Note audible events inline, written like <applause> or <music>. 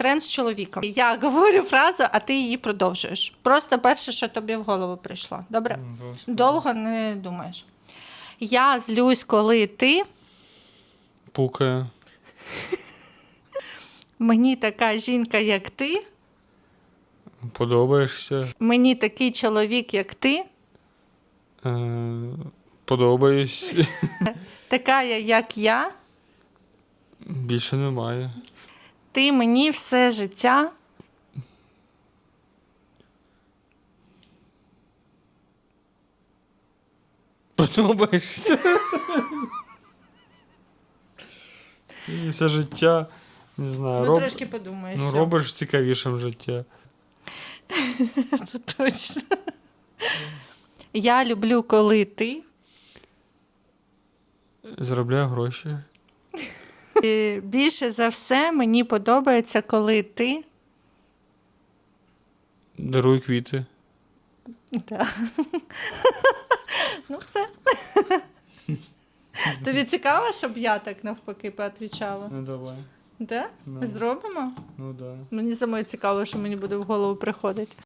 тренд з чоловіком. Я говорю фразу, а ти її продовжуєш. Просто перше, що тобі в голову прийшло. Добре? Довго не думаєш. Я злюсь, коли ти Пукає. <laughs> мені така жінка, як ти, Подобаєшся. мені такий чоловік, як ти, Е, подобаюсь. <laughs> така, як я, Більше немає. Ти мені все життя. Подобаєшся. І все життя. Не знаю, Ну, роб... трошки подумаєш. ну, що. робиш цікавішим життя. <laughs> Це точно. Я люблю, коли ти. Заробляю гроші. І більше за все мені подобається, коли ти. Дарую квіти. Да. ну, все. Тобі цікаво, щоб я так навпаки поотвічала? Ну давай. Да? Ну. Зробимо? Ну да. Мені самої цікаво, що мені буде в голову приходити.